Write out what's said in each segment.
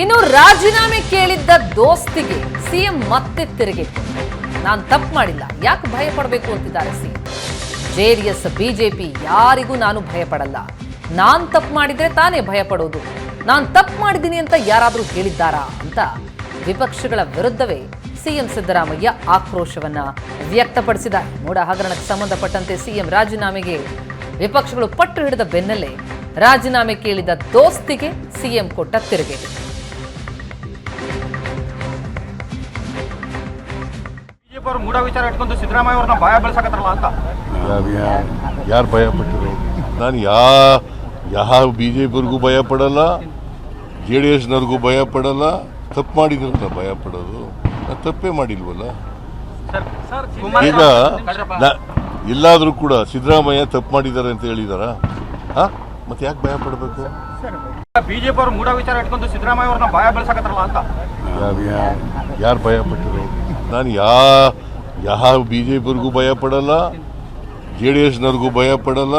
ಇನ್ನು ರಾಜೀನಾಮೆ ಕೇಳಿದ್ದ ದೋಸ್ತಿಗೆ ಸಿಎಂ ಮತ್ತೆ ತಿರುಗಿ. ನಾನು ತಪ್ಪು ಮಾಡಿಲ್ಲ. ಯಾಕೆ ಭಯ ಪಡಬೇಕು ಅಂತಿದ್ದಾರೆ ಸಿಎಂ? ಜೆಡಿಎಸ್ ಬಿಜೆಪಿ ಯಾರಿಗೂ ನಾನು ಭಯ ಪಡಲ್ಲ. ನಾನು ತಪ್ಪು ಮಾಡಿದ್ರೆ ತಾನೇ ಭಯ ಪಡೋದು. ನಾನು ತಪ್ಪು ಮಾಡಿದ್ದೀನಿ ಅಂತ ಯಾರಾದರೂ ಹೇಳಿದ್ದಾರಾ ಅಂತ ವಿಪಕ್ಷಗಳ ವಿರುದ್ಧವೇ ಸಿಎಂ ಸಿದ್ದರಾಮಯ್ಯ ಆಕ್ರೋಶವನ್ನ ವ್ಯಕ್ತಪಡಿಸಿದ್ದಾರೆ. ಮೂಡ ಹಗರಣಕ್ಕೆ ಸಂಬಂಧಪಟ್ಟಂತೆ ಸಿಎಂ ರಾಜೀನಾಮೆಗೆ ವಿಪಕ್ಷಗಳು ಪಟ್ಟು ಹಿಡಿದ ಬೆನ್ನಲ್ಲೇ ರಾಜೀನಾಮೆ ಕೇಳಿದ ದೋಸ್ತಿಗೆ ಸಿಎಂ ಕೊಟ್ಟ ತಿರುಗೇಟು. ಅವರು ಮೂಡ ವಿಚಾರ ಇಟ್ಕೊಂಡು ಸಿದ್ದರಾಮಯ್ಯ ಅವ್ರನ್ನ ಭಯ ಬೆಳೆಸಕತ್ತಾರಲ್ಲ ಅಂತ. ಯಾರು ಭಯ ಪಟ್ಟರು? ನಾನು ಯಾ ಯಾವ ಬಿ ಜೆ ಪಿಯವ್ರಿಗೂ ಭಯ ಪಡಲ್ಲ ಜೆ ಡಿ ಎಸ್ನವ್ರಿಗೂ ಭಯ ಪಡಲ್ಲ ತಪ್ಪು ಮಾಡಿದ್ರಂತ ಭಯ ಪಡೋದು? ನಾನು ತಪ್ಪೇ ಮಾಡಿಲ್ವಲ್ಲ? ಈಗ ಎಲ್ಲಾದರೂ ಕೂಡ ಸಿದ್ದರಾಮಯ್ಯ ತಪ್ಪು ಮಾಡಿದ್ದಾರೆ ಅಂತ ಹೇಳಿದಾರ? ಹಾ? ಮತ್ತೆ ಯಾಕೆ ಭಯ ಪಡಬೇಕು? ಬಿಜೆಪಿ ಅವರು ಮೂಡ ವಿಚಾರ ಇಟ್ಕೊಂಡು ಸಿದ್ದರಾಮಯ್ಯ ಅವ್ರನ್ನ ಭಯ ಬೆಳೆಸಕತ್ತಾರಲ್ಲ ಅಂತ. ಯಾರು ಭಯ ಪಟ್ಟರು? ನಾನು ಯಾ ಯಾವ ಬಿ ಜೆ ಪಿಯವ್ರಿಗೂ ಭಯ ಪಡಲ್ಲ ಜೆ ಡಿ ಎಸ್ನವ್ರಿಗೂ ಭಯ ಪಡಲ್ಲ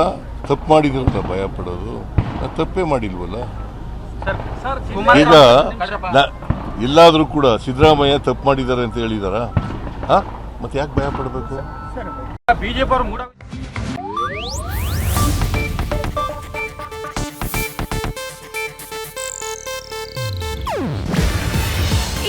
ತಪ್ಪು ಮಾಡಿದ್ರು ಅಂತ ಭಯ ಪಡೋದು ನಾನು ತಪ್ಪೇ ಮಾಡಿಲ್ವಲ್ಲ? ಈಗ ಎಲ್ಲಾದರೂ ಕೂಡ ಸಿದ್ದರಾಮಯ್ಯ ತಪ್ಪು ಮಾಡಿದ್ದಾರೆ ಅಂತ ಹೇಳಿದಾರ? ಹಾ? ಮತ್ತೆ ಯಾಕೆ ಭಯ ಪಡಬೇಕು ಬಿಜೆಪಿ ಅವರು